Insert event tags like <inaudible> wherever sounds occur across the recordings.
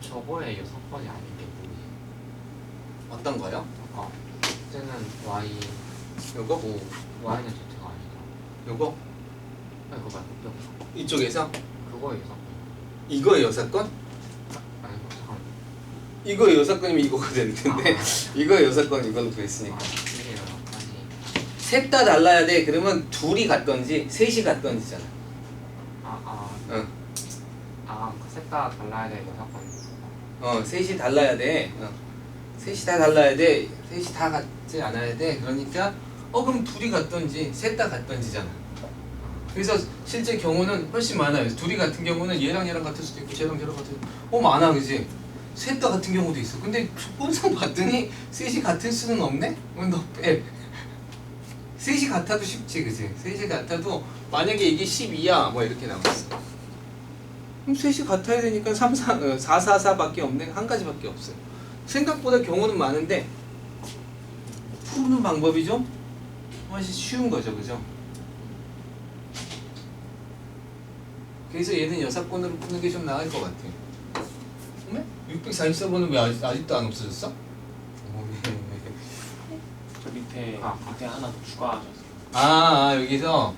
저거의 여섯 번이 아닌 게 뭐예요? 어떤 거요? 아까 X는 Y 요거? 고 Y는 Z가 아니다. 요거? 아니 그거 말고 여기서 이쪽에서 그거의 여섯 번. 이거의 여사건? 아니 그거 잠깐. 이거의 여사건이면 이거가 되는 텐데 아, 이거의 아, 이게 여섯 번이. 셋 다 달라야 돼 그러면 둘이 같던지 셋이 같던지잖아 아 아. 응. 아, 그셋다 달라야 돼 여섯 번. 어 셋이 달라야 돼. 어. 셋이 다 달라야 돼. 셋이 다 같지 않아야 돼. 그러니까 어 그럼 둘이 같던지 셋 다 같던지잖아. 그래서 실제 경우는 훨씬 많아요. 둘이 같은 경우는 얘랑 얘랑 같을 수도 있고 쟤랑 쟤랑 같을 수도 있고. 어 많아 그지? 셋 다 같은 경우도 있어. 근데 조건상 봤더니 셋이 같을 수는 없네? 그럼 너빼. 셋이 같아도 쉽지 그지? 셋이 같아도 만약에 이게 12야 뭐 이렇게 나왔어 그럼 셋이 같아야 되니까 3, 4, 어, 4, 4, 4밖에 없네 한 가지밖에 없어요 생각보다 경우는 많은데 푸는 방법이 좀 훨씬 쉬운 거죠 그죠 그래서 얘는 여사건으로 푸는 게 좀 나을 것 같아 어메? 644번은 왜 아직, 아직 도 안 없어졌어? 저 밑에 아. 밑에 하나 더 추가하셨어요. 아, 아 여기서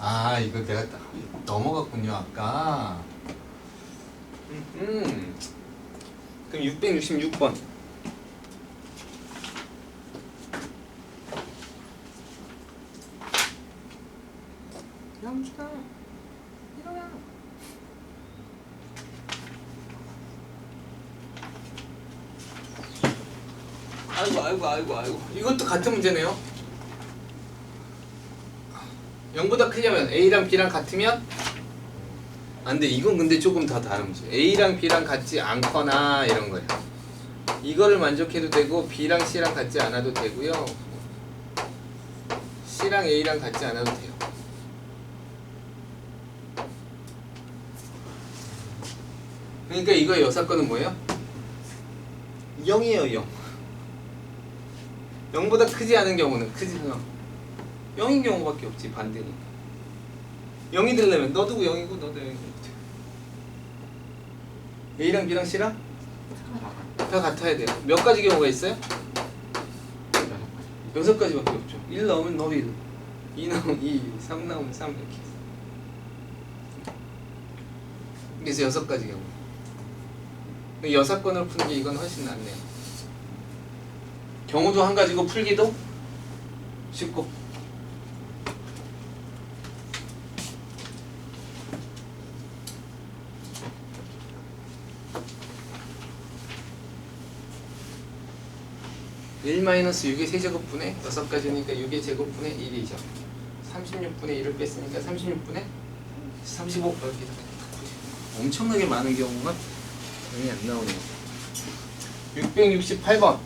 아 이거 내가 딱 넘어갔군요 아까. 음. 그럼 666번. 영준아 일어나 아이고 아이고 아이고 아이고. 이것도 같은 문제네요 0보다 크려면 A랑 B랑 같으면 안돼. 이건 근데 조금 더 다른 문제. A랑 B랑 같지 않거나 이런 거야 이거를 만족해도 되고 B랑 C랑 같지 않아도 되고요. C랑 A랑 같지 않아도 돼요. 그러니까 이거 여사건은 뭐예요? 0이에요 0 0보다 크지 않은 경우는 크지 않아 0인 경우밖에 없지 반대니까. 0이 되려면 너도 0이고 너도 0이고 A랑 B랑 C랑? 다 같아야 돼요. 몇 가지 경우가 있어요? 여섯 가지. 여섯 가지밖에 없죠. 1 나오면 너도 1 2 나오면 2 3 나오면 3 이렇게 그래서 여섯 가지 경우. 여섯 건을 푸는 게 이건 훨씬 낫네요. 경우도 한 가지고 풀기도 쉽고 (1 마이너스 6의 세제곱분의 여섯 가지니까 6의 제곱분의 1이죠 36분의 1을 뺐으니까 36분의 35 이렇게 엄청나게 많은 경우가 당연히 안 나오네요 668번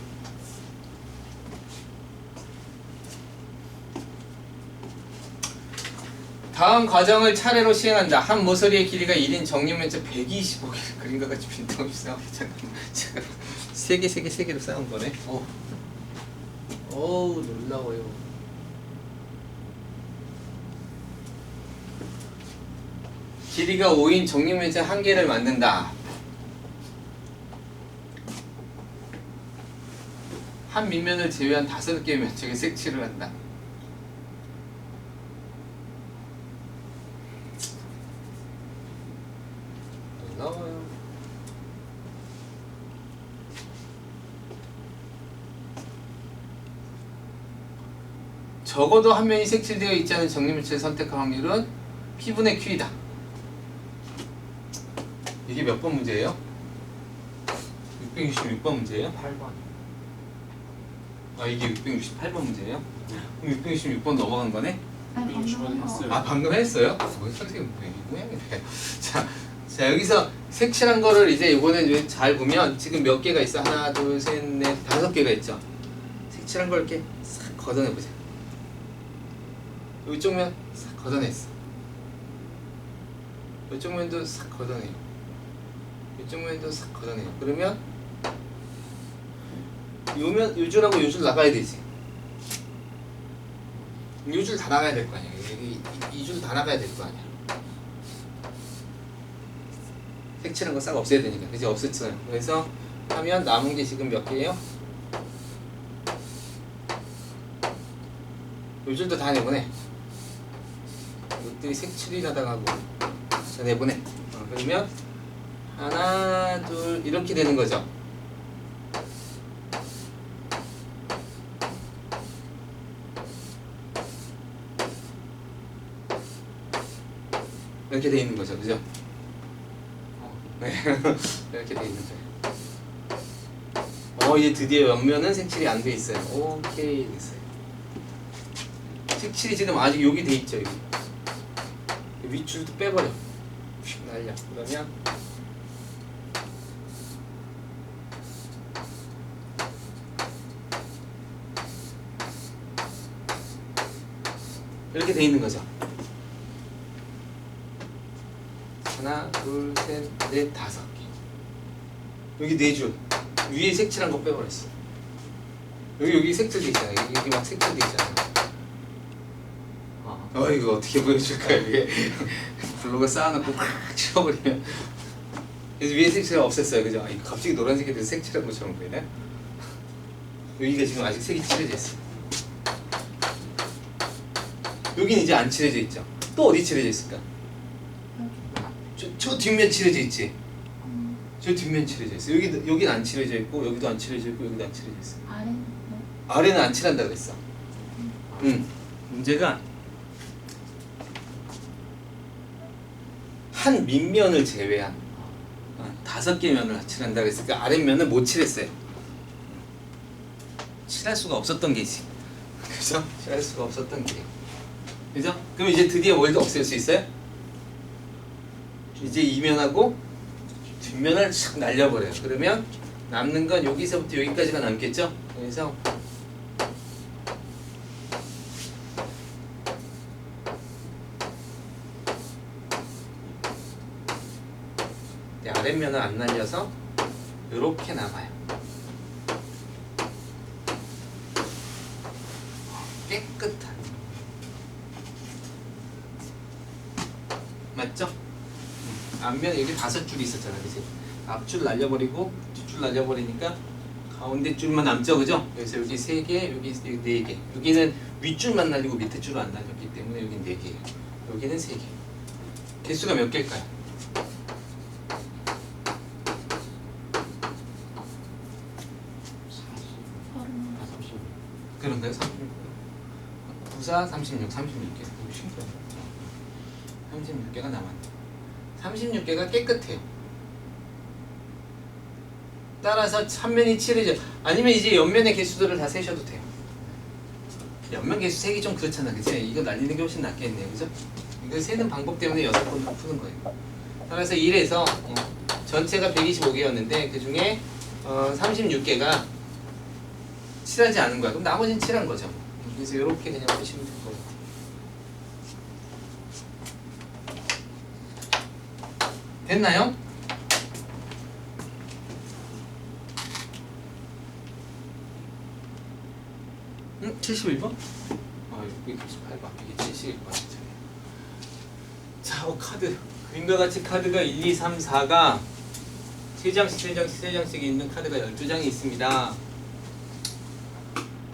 다음 과정을 차례로 시행한다. 한 모서리의 길이가 1인 정리면적 125개 그림과 같이 빈틈없이 싸워. 잠깐만, 잠깐만. 세 개, 세 개, 세 개로 싸운 거네. 어. 어우 놀라워요. 길이가 5인 정리면적 한 개를 만든다. 한 밑면을 제외한 다섯 개의 면적에 색칠을 한다. 놀라워요. 적어도 한 면이 색칠되어 있지 않은 정리물체를 선택할 확률은 P분의 Q이다. 이게 몇 번 문제예요? 666번 문제예요? 8번. 아 이게 668번 문제예요? 그럼 666번 넘어간 거네? 했어요. 아 방금 했어요? 뭐 선생님 왜 모양이래? 자, 자 여기서 색칠한 거를 이제 이거는 잘 보면 지금 몇 개가 있어? 하나, 둘, 셋, 넷, 다섯 개가 있죠. 색칠한 걸 이렇게 싹 걷어내 보자. 이쪽 면 싹 걷어냈어. 이쪽 면도 싹 걷어내요. 이쪽 면도 싹 걷어내요. 그러면 요면 요줄하고 요줄 나가야 되지. 요줄 다 나가야 될 거 아니야. 이줄 다 나가야 될 거 아니야. 색 색칠한 거 싹 없애야 되니까 그지 없앴잖아요 그래서 하면 남은 게 지금 몇 개예요? 요 줄도 다 내보내 이것들이 색칠이 나다가고 자 내보내. 어, 그러면 하나 둘 이렇게 되는 거죠. 이렇게 돼 있는 거죠. 그죠? 네. <laughs> 이렇게 돼 있는 거예요. 어 이제 드디어 옆면은 색칠이 안 돼 있어요. 오케이 됐어요. 색칠이 지금 아직 여기 돼 있죠 여기 윗줄도 빼버려. 휙 날려 그러면 이렇게 돼 있는 거죠. 하나 둘셋넷 다섯 개. 여기 네줄. 위에 색칠한 거 빼버렸어. 여기 여기 색칠돼 있잖아요 여기, 막 색칠돼 있잖아요 아, 어 이거 어떻게 보여줄까요 이게 블로그 쌓아놓고 꽉 치워버리면 그래서 위에 색칠 없앴어요 그죠? 아, 이거 갑자기 노란색이 돼서 색칠한 것처럼 보이네 여기가 지금 아직 색이 칠해져 있어 여긴 이제 안 칠해져 있죠 또 어디 칠해져 있을까? 저, 저 뒷면 칠해져 있지 음, 저 뒷면 칠해져 있어 여기 여긴 안 칠해져 있고 여기도 안 칠해져 있고 여기도 안 칠해져 있어 아래 네. 아래는 안 칠한다 그랬어. 응. 문제가 한 밑면을 제외한 어, 다섯 개 면을 칠한다 그랬으니까 아랫면을 못 칠했어요. 칠할 수가 없었던 게지. <laughs> 그죠? 칠할 수가 없었던 게. 그죠? 그럼 이제 드디어 뭘 없앨 수 있어요? 이제 이면하고 뒷면을 싹 날려버려요. 그러면 남는 건 여기서부터 여기까지가 남겠죠? 그래서 네, 아랫면을 안 날려서 이렇게 남아요. 깨끗한 맞죠? 음, 앞면 여기 다섯 줄이 있었잖아, 그지? 앞줄 날려버리고 뒷줄 날려버리니까 가운데 줄만 남죠, 그죠? 그래서 여기 세 개, 여기 네 개. 여기는 윗줄만 날리고 밑에 줄은 안 날렸기 때문에 여기 네 개예요. 여기는 세 개. 개수가 몇 개일까요? 서른 아, 30. 그런가요? 36. 94, 36, 36개. 36개가 남았네. 36개가 깨끗해요. 따라서 참면이 칠해져. 아니면 이제 옆면의 개수들을 다 세셔도 돼요. 옆면 개수 세기 좀 그렇잖아, 그치? 이거 날리는 게 훨씬 낫겠네요, 그죠? 이거 세는 방법 때문에 여섯 번을 푸는 거예요. 따라서 1에서 전체가 125개였는데 그 중에 어, 36개가 칠하지 않은 거야. 그럼 나머지는 칠한 거죠. 그래서 이렇게 그냥 보시면 될 것 같아요. 됐나요? 응? 71번? 아, 여기 98번. 이게 71번이죠. 자, 어, 카드. 그림과 같이 카드가 1, 2, 3, 4가 3장씩, 3장씩, 3장씩 있는 카드가 12장이 있습니다.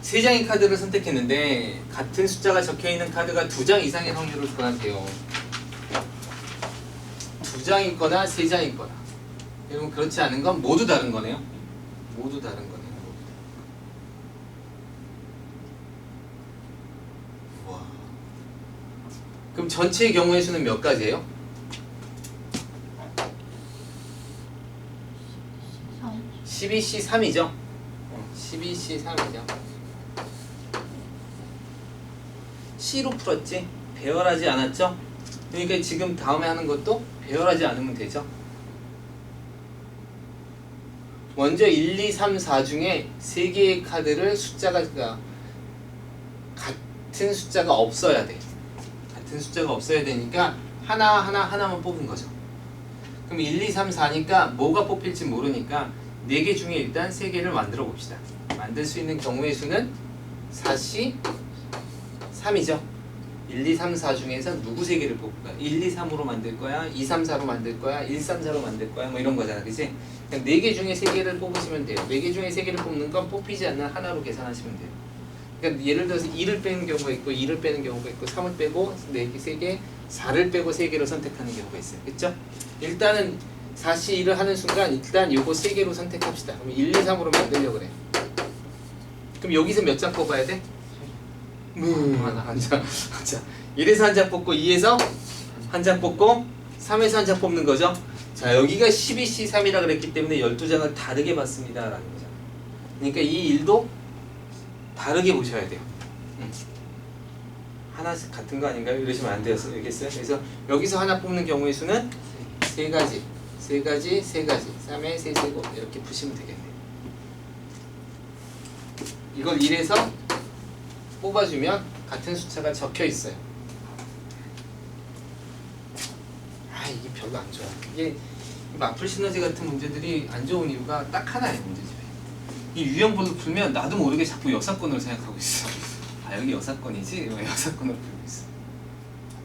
세 장의 카드를 선택했는데 같은 숫자가 적혀 있는 카드가 두 장 이상의 확률을 구하세요. 두 장 있거나 세 장 있거나. 여러분 그렇지 않은 건 모두 다른 거네요. 모두 다른 거네요. 와. 그럼 전체의 경우의 수는 몇 가지예요? 삼 12C 3이죠. 12C 3이죠. C로 풀었지. 배열하지 않았죠. 그러니까 지금 다음에 하는 것도 배열하지 않으면 되죠. 먼저 1, 2, 3, 4 중에 3개의 카드를 숫자가 그러니까 같은 숫자가 없어야 돼. 같은 숫자가 없어야 되니까 하나 하나 하나만 뽑은 거죠. 그럼 1, 2, 3, 4니까 뭐가 뽑힐지 모르니까 4개 중에 일단 3개를 만들어 봅시다. 만들 수 있는 경우의 수는 4C 3이죠. 1, 2, 3, 4 중에서 누구 세 개를 뽑을 거야? 1, 2, 3으로 만들 거야? 2, 3, 4로 만들 거야? 1, 3, 4로 만들 거야? 뭐 이런 거잖아. 그치? 그냥 4개 중에 3개를 뽑으시면 돼요. 4개 중에 3개를 뽑는 건 뽑히지 않는 하나로 계산하시면 돼요. 그러니까 예를 들어서 2를 빼는 경우가 있고 2를 빼는 경우가 있고 3을 빼고 4개, 3개, 4를 빼고 3개로 선택하는 경우가 있어요. 그쵸? 일단은 4시 1을 하는 순간 일단 요거 3개로 선택합시다. 그럼 1, 2, 3으로 만들려고 그래. 그럼 여기서 몇 장 뽑아야 돼? 음, 하나, 한 장, 한 장. 1에서 한 장 뽑고 2에서 한 장 뽑고 3에서 한 장 뽑는 거죠. 자, 여기가 12C3이라 그랬기 때문에 12장을 다르게 봤습니다. 라는 거죠. 그러니까 이 일도 다르게 보셔야 돼요. 음. 하나씩 같은 거 아닌가요? 이러시면 안 되겠어요. 그래서 여기서 하나 뽑는 경우의 수는 세 가지, 세 가지, 세 가지, 3의 세제곱 이렇게 푸시면 되겠네요. 이걸 1에서 뽑아주면 같은 숫자가 적혀 있어요. 아 이게 별로 안 좋아. 이게 이 마플 시너지 같은 문제들이 안 좋은 이유가 딱 하나예요 문제집에. 이 유형별로 풀면 나도 모르게 자꾸 여사건으로 생각하고 있어. 아 여기 여사건이지? 뭐 여사건으로 풀고 있어.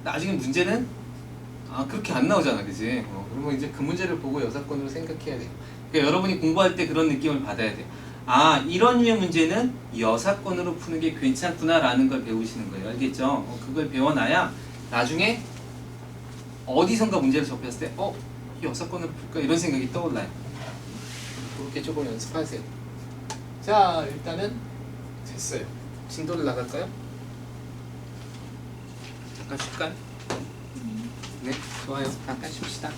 나중에 문제는 아 그렇게 안 나오잖아, 그지? 어, 그러면 이제 그 문제를 보고 여사건으로 생각해야 돼요. 그러니까 여러분이 공부할 때 그런 느낌을 받아야 돼요. 아 이런 유형 문제는 여사건으로 푸는 게 괜찮구나라는 걸 배우시는 거예요. 알겠죠? 어, 그걸 배워놔야 나중에 어디선가 문제를 접했을 때 어? 이 여사건으로 풀까? 이런 생각이 떠올라요. 그렇게 조금 연습하세요. 자 일단은 됐어요. 진도를 나갈까요? 잠깐 쉴까요? 네 좋아요. 잠깐 쉽시다.